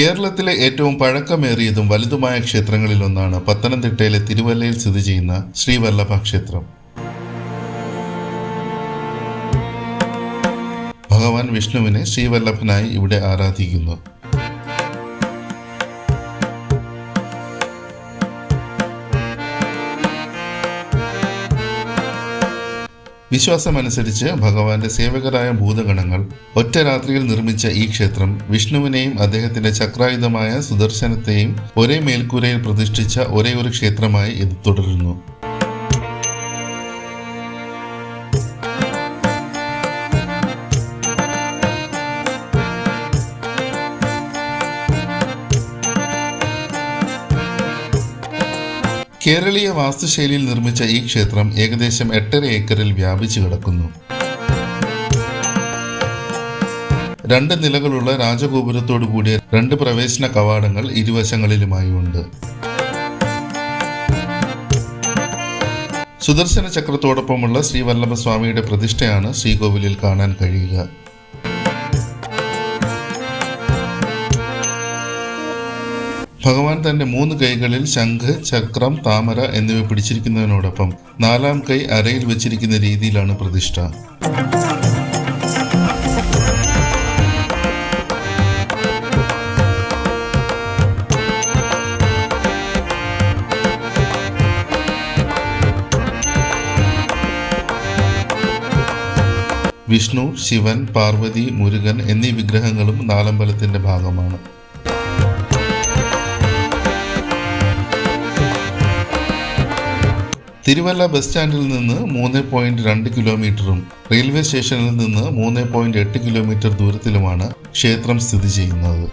കേരളത്തിലെ ഏറ്റവും പഴക്കമേറിയതും വലുതുമായ ക്ഷേത്രങ്ങളിൽ ഒന്നാണ് പത്തനംതിട്ടയിലെ തിരുവല്ലയിൽ സ്ഥിതി ചെയ്യുന്ന ശ്രീവല്ലഭ ക്ഷേത്രം. ഭഗവാൻ വിഷ്ണുവിനെ ശ്രീവല്ലഭനായി ഇവിടെ ആരാധിക്കുന്നു. വിശ്വാസമനുസരിച്ച് ഭഗവാന്റെ സേവകരായ ഭൂതഗണങ്ങൾ ഒറ്റ രാത്രിയിൽ നിർമ്മിച്ച ഈ ക്ഷേത്രം വിഷ്ണുവിനെയും അദ്ദേഹത്തിന്റെ ചക്രായുധമായ സുദർശനത്തെയും ഒരേ മേൽക്കൂരയിൽ പ്രതിഷ്ഠിച്ച ഒരേ ഒരു ക്ഷേത്രമായി ഇത് തുടരുന്നു. കേരളീയ വാസ്തുശൈലിയിൽ നിർമ്മിച്ച ഈ ക്ഷേത്രം ഏകദേശം എട്ടര ഏക്കറിൽ വ്യാപിച്ചു കിടക്കുന്നു. രണ്ട് നിലകളുള്ള രാജഗോപുരത്തോടു കൂടിയ രണ്ട് പ്രവേശന കവാടങ്ങൾ ഇരുവശങ്ങളിലുമായി ഉണ്ട്. സുദർശന ചക്രത്തോടൊപ്പമുള്ള ശ്രീവല്ലഭസ്വാമിയുടെ പ്രതിഷ്ഠയാണ് ശ്രീകോവിലിൽ കാണാൻ കഴിയുക. ഭഗവാൻ തന്റെ മൂന്ന് കൈകളിൽ ശംഖ് ചക്രം താമര എന്നിവ പിടിച്ചിരിക്കുന്നതിനോടൊപ്പം നാലാം കൈ അരയിൽ വെച്ചിരിക്കുന്ന രീതിയിലാണ് പ്രതിഷ്ഠ. വിഷ്ണു ശിവൻ പാർവതി മുരുകൻ എന്നീ വിഗ്രഹങ്ങളും നാലമ്പലത്തിന്റെ ഭാഗമാണ്. തിരുവല്ല ബസ് സ്റ്റാൻഡിൽ നിന്ന് മൂന്ന് പോയിന്റ് രണ്ട് കിലോമീറ്ററും റെയിൽവേ സ്റ്റേഷനിൽ നിന്ന് മൂന്ന് പോയിന്റ് എട്ട് കിലോമീറ്റർ ദൂരത്തിലുമാണ് ക്ഷേത്രം സ്ഥിതി ചെയ്യുന്നത്.